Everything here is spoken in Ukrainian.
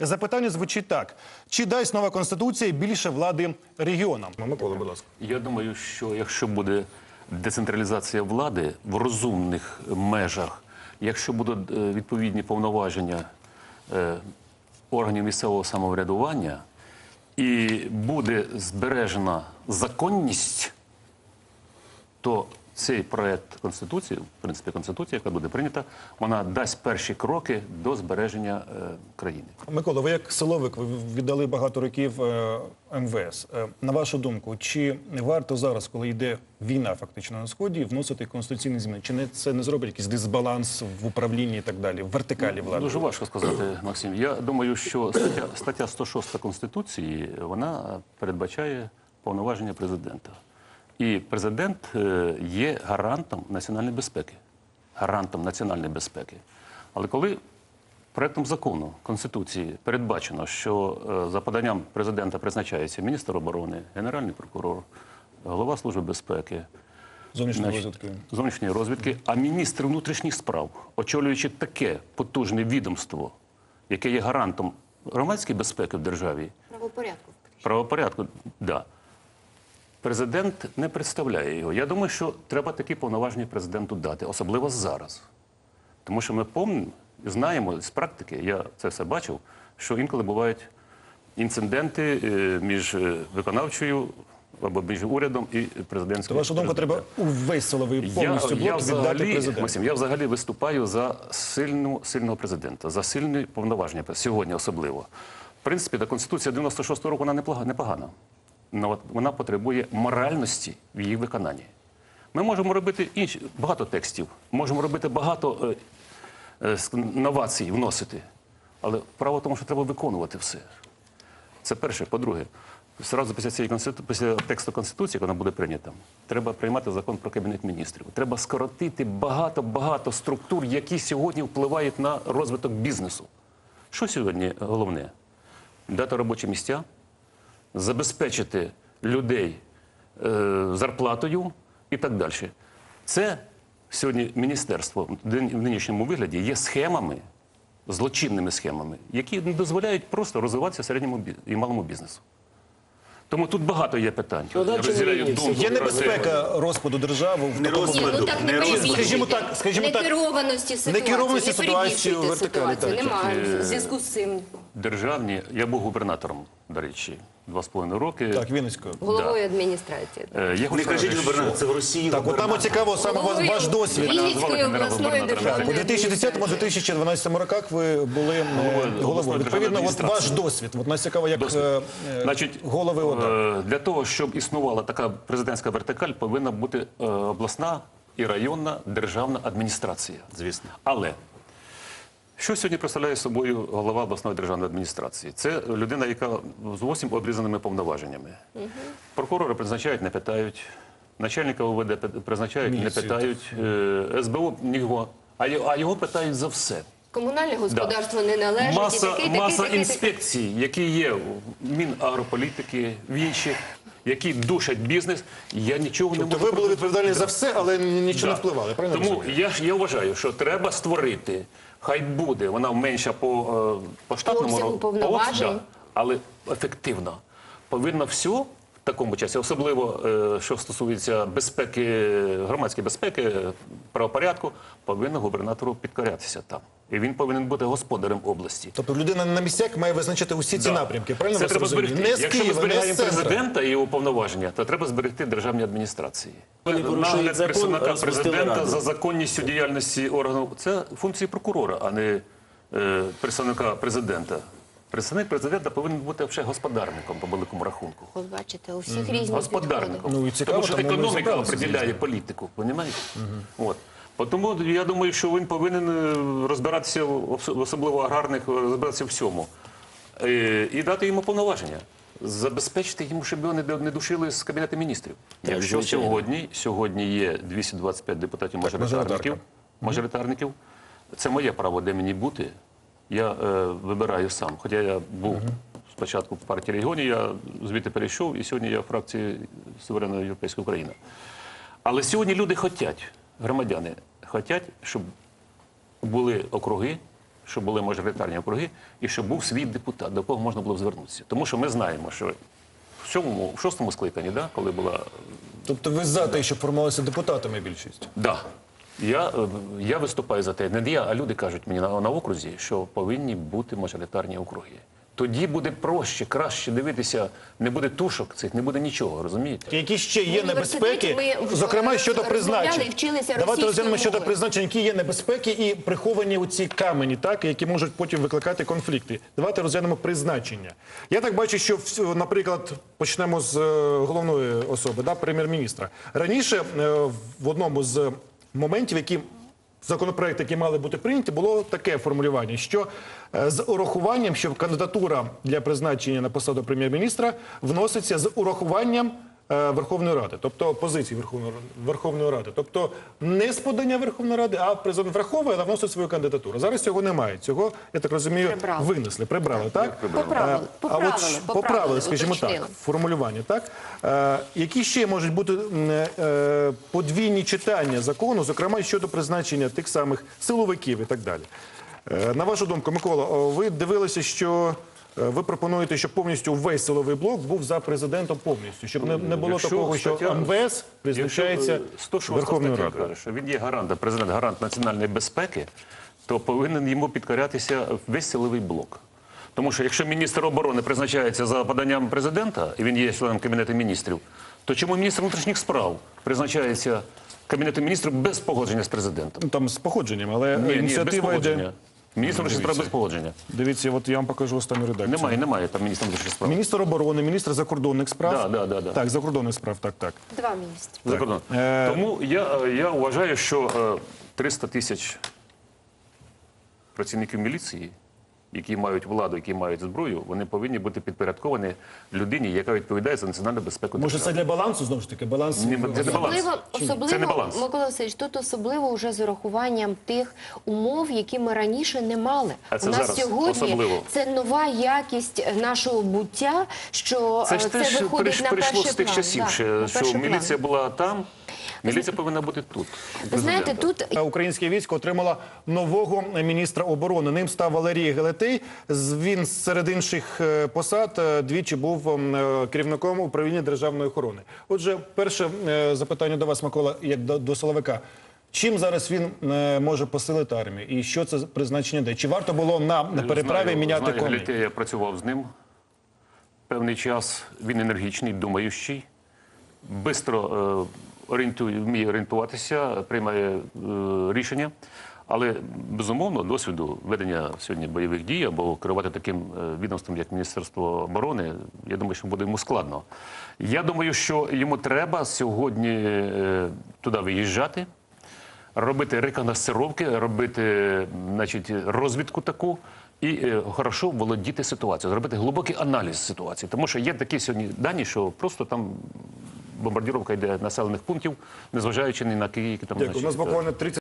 Запитання звучить так: чи дасть нова конституція більше влади регіонам? Микола, будь ласка. Я думаю, що якщо буде децентралізація влади в розумних межах, якщо будуть е, відповідні повноваження е, органів місцевого самоврядування і буде збережена законність, то цей проект конституції, в принципі, конституція, яка буде прийнята, вона дасть перші кроки до збереження е, країни. Микола, ви як силовик ви віддали багато років е, МВС. Е, На вашу думку, чи не варто зараз, коли йде війна фактично на сході, вносити конституційні зміни? Чи не це не зробить якийсь дисбаланс в управлінні і так далі, в вертикалі влади? Дуже важко сказати, Максим. Я думаю, що стаття, стаття 106 Конституції вона передбачає повноваження президента. І президент е, є гарантом національної безпеки. Гарантом національної безпеки. Але коли проектом закону Конституції передбачено, що е, за поданням президента призначається міністр оборони, генеральний прокурор, голова служби безпеки, Зовнішньої Значить, розвитку. зовнішньої розвідки, а міністр внутрішніх справ, очолюючи таке потужне відомство, яке є гарантом громадської безпеки в державі, Правопорядку. правопорядку, да. Президент не представляє його. Я думаю, що треба такі повноваження президенту дати, особливо зараз. Тому що ми помнимо, знаємо з практики, я це все бачив, що інколи бувають інциденти е, між е, виконавчою або між урядом і То президентським. вашу думку, треба увесь силовий повністю я, блок віддати президенту. Максим, я взагалі виступаю за сильну, сильного президента, за сильні повноваження, сьогодні особливо. В принципі, та Конституція 96-го року вона непогана. Вона потребує моральності в її виконанні. Ми можемо робити інші, багато текстів, можемо робити багато е, е, новацій, вносити. Але право в тому, що треба виконувати все. Це перше. По-друге, зразу після цієї конститу... після тексту конституції, вона буде прийнята, треба приймати закон про кабінет міністрів. Треба скоротити багато багато структур, які сьогодні впливають на розвиток бізнесу. Що сьогодні головне? Дати робочі місця, забезпечити людей е, зарплатою і так далі. Це сьогодні міністерство в нинішньому вигляді є схемами, злочинними схемами, які не дозволяють просто розвиватися середньому і малому бізнесу. Тому тут багато є питань. Ну, да, чому думку Є небезпека розпаду держави в Не такому Ні, ну так не Не перебільшуйте. Скажімо так, скажімо так, Некерованості ситуації. некерованості не ситуації перебільшуйте вертикалі, ситуацію. так. Немає в зв'язку з цим. державні. Я був губернатором, до речі, два з половиною роки. так, Вінницькою. Головою адміністрації. Е, Я Не кажіть губернатор, це в Росії. Так, от там цікаво саме ваш, Головою ваш досвід. Вінницької обласної. Так, у державної 2010-2012 роках ви були е, головою. Відповідно, от ваш досвід. От нас цікаво, як Досвід. е, е, Значить, голови ОДА. е, для того, щоб існувала така президентська вертикаль, повинна бути е, обласна і районна державна адміністрація. Звісно. Але що сьогодні представляє собою голова обласної державної адміністрації? Це людина, яка з 8 обрізаними повноваженнями. Прокурори призначають, не питають. Начальника УВД пи- призначають, не питають. Е, СБУ його, а його, а його питають за все. Комунальне господарство не належить. Маса, такий, такий, маса такий, такий. інспекцій, які є в Мінагрополітики, в інших, які душать бізнес. Я нічого не Тобто можу ви були відповідальні за все, але нічого не впливали. Правильно Тому я я вважаю, що треба створити. Хай буде, вона менша по, е, по штатному обсягу ро- повноважень. але ефективна. Повинна все в такому часі, особливо е, що стосується безпеки, громадської безпеки, правопорядку, повинна губернатору підкорятися там. І він повинен бути господарем області. Тобто людина на місцях має визначити усі ці Да. напрямки. Правильно Це вас треба розумію? зберегти. Не з Якщо ми Києва, не з зберігаємо центра. президента і його повноваження, то треба зберегти державні адміністрації. Вони порушують Нагляд закон, представника розпустили президента раду. за законністю діяльності органу це функції прокурора, а не е, представника президента. Представник президента повинен бути ще господарником по великому рахунку. От бачите, у всіх різні підходи. Господарником. Ну, і цікаво, тому що ми економіка розібралися, определяє політику, розумієте? От. Тому я думаю, що він повинен е, розбиратися, особливо аграрних, розбиратися в всьому. Е, І дати йому повноваження. Забезпечити йому, щоб його не душили з Кабінету міністрів. Якщо звичайно. сьогодні, сьогодні є 225 депутатів мажоритарників, мажоритарників, це моє право, де мені бути. Я е, вибираю сам. Хоча я був спочатку в партії регіонів, я звідти перейшов, і сьогодні я в фракції Суверенна Європейська Україна. Але сьогодні люди хочуть, громадяни, хочуть, щоб були округи, щоб були мажоритарні округи, і щоб був свій депутат, до кого можна було б звернутися. Тому що ми знаємо, що в сьомому, в шостому скликанні, да, коли була Тобто ви за те, щоб формувалися депутатами більшість? Да. Я, я виступаю за те, не я, а люди кажуть мені на, на окрузі, що повинні бути мажоритарні округи. Тоді буде проще, краще дивитися, не буде тушок цих, не буде нічого, розумієте? Які ще є В небезпеки, ми зокрема щодо призначень? вчилися Давайте розглянемо щодо мови. призначень, які є небезпеки і приховані у ці камені, так які можуть потім викликати конфлікти. Давайте розглянемо призначення. Я так бачу, що наприклад, почнемо з е, головної особи, да, прем'єр-міністра. Раніше е, в одному з моментів, які законопроекти, які мали бути прийняті, було таке формулювання, що е, з урахуванням, що кандидатура для призначення на посаду прем'єр-міністра вноситься з урахуванням Верховної Ради, тобто позиції Верховної, Верховної Ради. Тобто не з подання Верховної Ради, а президент враховує, але вносить свою кандидатуру. Зараз цього немає. Цього, я так розумію, Прибрали. винесли, прибрали, так? Поправили, Е, поправили, а от поправили, поправили, скажімо уточнили. так, формулювання, так? Е, які ще можуть бути м, е, подвійні читання закону, зокрема щодо призначення тих самих силовиків і так далі? Е, на вашу думку, Микола, ви дивилися, що е, ви пропонуєте, щоб повністю весь силовий блок був за президентом повністю, щоб не, не було Якщо такого, що стаття- МВС призначається е, 106 Верховною Радою. що він є гарантом, президент гарант національної безпеки, то повинен йому підкорятися весь силовий блок. Тому що якщо міністр оборони призначається за поданням президента, і він є членом Кабінету міністрів, то чому міністр внутрішніх справ призначається Кабінетом міністрів без погодження з президентом? Ну, Там з походженням, але Ні, ні, без погодження. йде. Міністр внутрішніх справ без погодження. Дивіться, от я вам покажу останню редакцію. Немає, немає там міністра внутрішніх справ. Міністр оборони, міністр закордонних справ. Да, да, да, да. Так, закордонних справ, так, так. Два міністри. Закордон. Е, Тому я, е, я вважаю, що е, 300 тисяч працівників міліції, які мають владу, які мають зброю, вони повинні бути підпорядковані людині, яка відповідає за національну безпеку Може, це для балансу знову ж таки? Баланс Ні, це не баланс. Особливо, особливо Це не баланс. Микола Васильович, тут особливо вже з урахуванням тих умов, які ми раніше не мали. А це У нас зараз сьогодні особливо. це нова якість нашого буття, що Це ж це теж виходить приш- на прийшло з тих план. часів, Да, ще, на що перший план. міліція була там, міліція повинна бути тут. Ви знаєте, тут Українське військо отримало нового міністра оборони. Ним став Валерій Гелетей. Він серед інших е, посад е, двічі був е, керівником управління державної охорони. Отже, перше запитання до вас, Микола, як до, силовика. Чим зараз він е, може посилити армію? І що це призначення де? Чи варто було на, на переправі Знаю, міняти знаю, коней? Я працював з ним певний час. Він енергічний, думаючий, бистро е, орієнтує, вміє орієнтуватися, приймає е, рішення. Але безумовно досвіду ведення сьогодні бойових дій або керувати таким е, відомством, як Міністерство оборони, я думаю, що буде йому складно. Я думаю, що йому треба сьогодні е, туди виїжджати робити рекогносцировки, робити значить, розвідку таку і хорошо володіти ситуацією, зробити глибокий аналіз ситуації. Тому що є такі сьогодні дані, що просто там бомбардіровка йде населених пунктів, незважаючи ні на які там Дякую. У нас буквально 30